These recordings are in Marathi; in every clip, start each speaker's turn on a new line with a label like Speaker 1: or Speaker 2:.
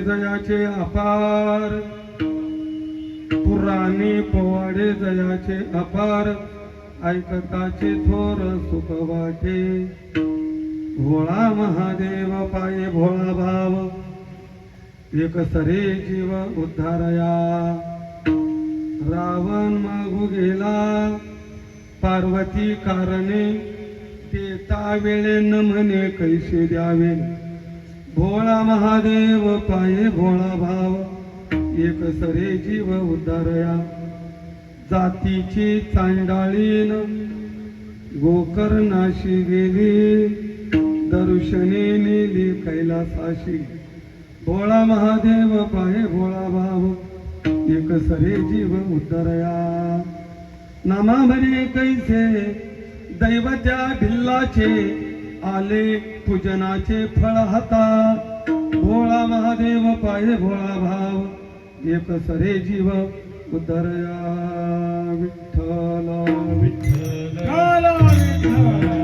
Speaker 1: जयाचे अपार. पुराणी पोवाडे जयाचे अपार. ऐकताचे थोर सुख वाटे भोळा महादेव पाये भोळा भाव. एक सरे जीव उद्धारया. रावण मागू गेला. पार्वती कारणे देता वेळे न म्हणे कैसे द्यावे. भोळा महादेव पाये भोळा भाव एक सरे जीव उद्धारया जातीची चांडाळीन गोकर्णाशी गेली दर्शने नेली कैलासाशी. भोळा महादेव पाये भोळा भाव एक सरे जीव उद्धरया. नामाभरे कैसे दैवत्या भिल्लाचे आले पूजनाचे फळ हाता. भोळा महादेव पाये भोळा भाव एक सरे जीव उद्धरया. विठ्ठल. विठ्ठल. पुराणे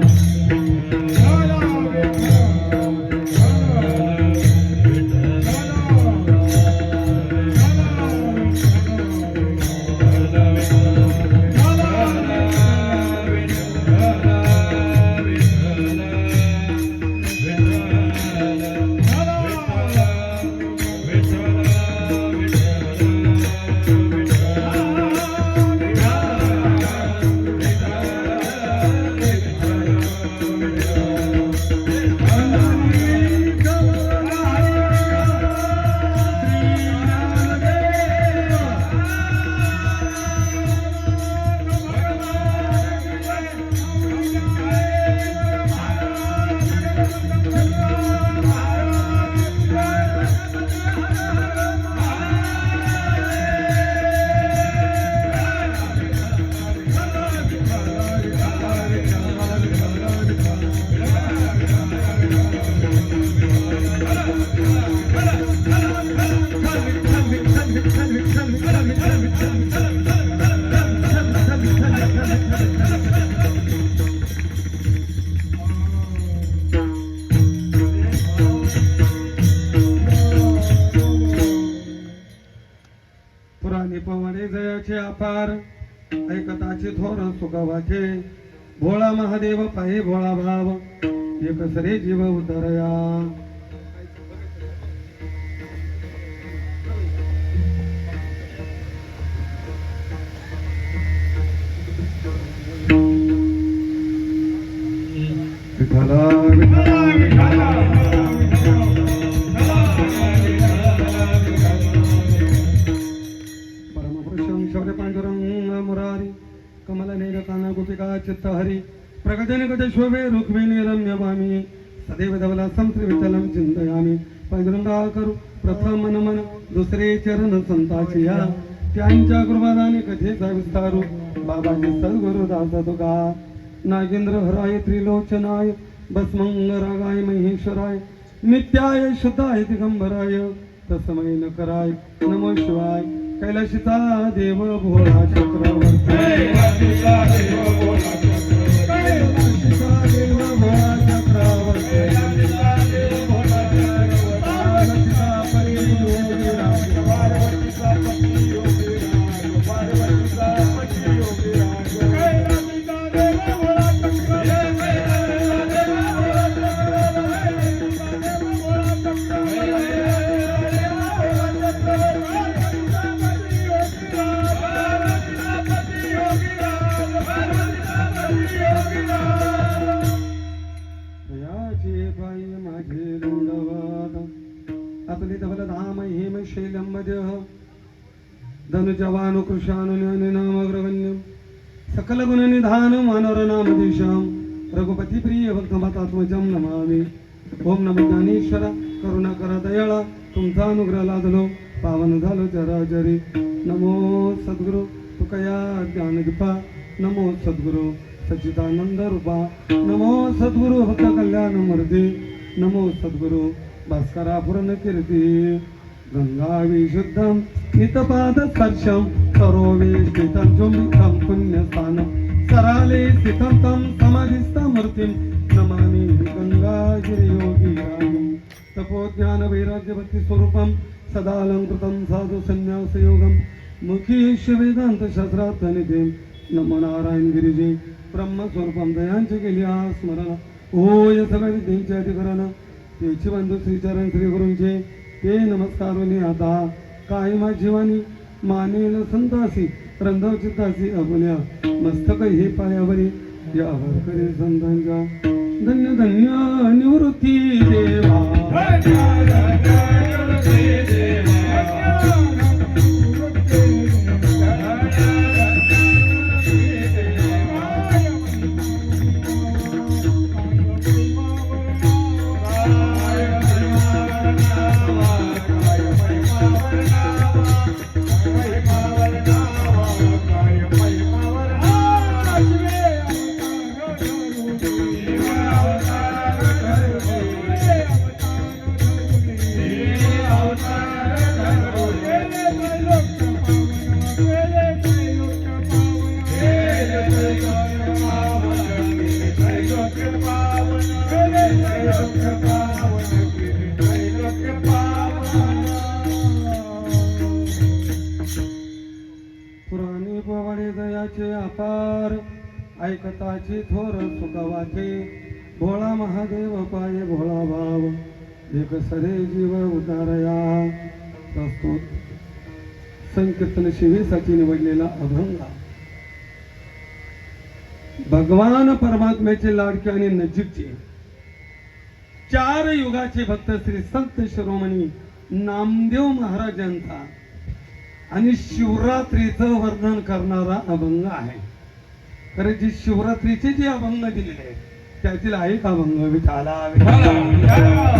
Speaker 1: पवने जयाचे अपार ऐकताचे थोर सुखवाचे भोळा महादेव पाहि भोळा भाव एक सरे जीव उदरया चित्त चित्तहरी प्रगजनगत शोभे रुक्मिणी रम्य वामी सदैव धवला संत्री चिंतयामी करू प्रथम मन दुसरे चरण संताची या त्यांच्या कृपादाने कथेचा विस्तारू बाबाजी सद्गुरु दास तुका नागेंद्र हराय त्रिलोचनाय भस्मंग रागाय महेश्वराय नित्याय शुद्धाय दिगंबराय। तसमय न कराय नम शिवाय. कैलाशिता कैलाशिता देव भोळा चक्रवर्ती. धनुजवानु कृशानु नामग्रगण्यम सकल गुण निधान प्रिय नमामि। ओम नम ज्ञानेश्वर करुणा करा दयाळा तुमचा अनुग्रह लादलो पावन झालो चराचरी नमो सद्गुरु तुकया ज्ञानदीपा नमो सद्गुरु सच्चिदानंद रूपा। नमो सद्गुरु भक्त कल्याण मूर्ती। नमो सद्गुरु भास्करा पूर्ण कीर्ती। गंगा विशुद्धं नितपाद स्पर्शं सरोवेष्टितं चुम्बितं पुण्यस्थानं सराले स्थितं तं समाधिस्थमूर्तिं नमामि गङ्गागिरियोगिरामं तपोज्ञानवैराग्यभक्तिस्वरूपं स्वरूपं सदालङ्कृतं साधु संन्यासयोगं मुखीश वेदांत नमो नारायणगिरिजी ब्रह्मस्वरूपं दयांचे केली आ स्मरण। होय सगळ्या विद्येचे अधिकरण। तेची बंधू श्रीचरण श्री गुरूंचे ते नमस्कारुनी आता कायमा जीवानी? मानेन संतासी रंधव चित्तासी अपुल्या मस्तक हे पायावरी. यावर करी संतांच्या धन्य धन्य निवृत्ती देवा. ऐकताची थोर सुखवाचे भोळा महादेव पाये भोळा भाव. एक सरे जीव उतारया. प्रस्तुत. संकीर्तन शिवेसाठी निवडलेला अभंग. भगवान परमात्म्याचे लाडके आणि नजीकचे. चार युगाचे भक्त श्री संत शिरोमणी नामदेव महाराजांचा. आणि शिवरात्रीचं वर्णन करणारा अभंग आहे. तर जी शिवरात्रीचे जे अभंग दिलेले आहेत त्यातील एक अभंग विठाला विठाला